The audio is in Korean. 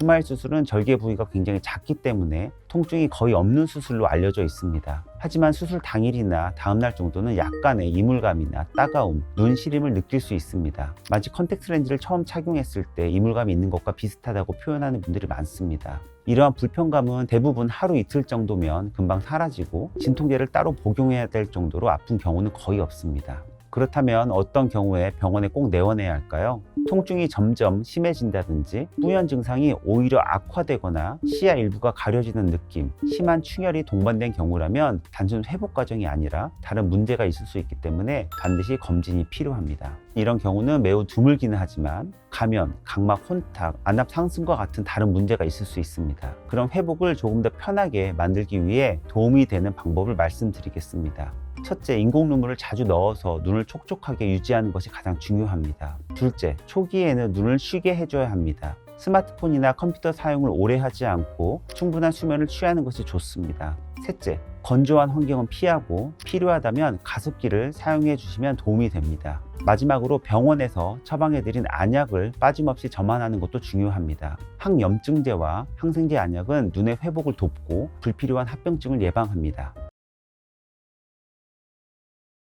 스마일 수술은 절개 부위가 굉장히 작기 때문에 통증이 거의 없는 수술로 알려져 있습니다. 하지만 수술 당일이나 다음날 정도는 약간의 이물감이나 따가움, 눈 시림을 느낄 수 있습니다. 마치 컨택트 렌즈를 처음 착용했을 때 이물감이 있는 것과 비슷하다고 표현하는 분들이 많습니다. 이러한 불편감은 대부분 하루 이틀 정도면 금방 사라지고 진통제를 따로 복용해야 될 정도로 아픈 경우는 거의 없습니다. 그렇다면 어떤 경우에 병원에 꼭 내원해야 할까요? 통증이 점점 심해진다든지 뿌연 증상이 오히려 악화되거나 시야 일부가 가려지는 느낌, 심한 충혈이 동반된 경우라면 단순 회복 과정이 아니라 다른 문제가 있을 수 있기 때문에 반드시 검진이 필요합니다. 이런 경우는 매우 드물기는 하지만 감염, 각막 혼탁, 안압 상승과 같은 다른 문제가 있을 수 있습니다. 그런 회복을 조금 더 편하게 만들기 위해 도움이 되는 방법을 말씀드리겠습니다. 첫째, 인공 눈물을 자주 넣어서 눈을 촉촉하게 유지하는 것이 가장 중요합니다. 둘째, 초기에는 눈을 쉬게 해줘야 합니다. 스마트폰이나 컴퓨터 사용을 오래 하지 않고 충분한 수면을 취하는 것이 좋습니다. 셋째, 건조한 환경은 피하고 필요하다면 가습기를 사용해 주시면 도움이 됩니다. 마지막으로 병원에서 처방해드린 안약을 빠짐없이 점안하는 것도 중요합니다. 항염증제와 항생제 안약은 눈의 회복을 돕고 불필요한 합병증을 예방합니다.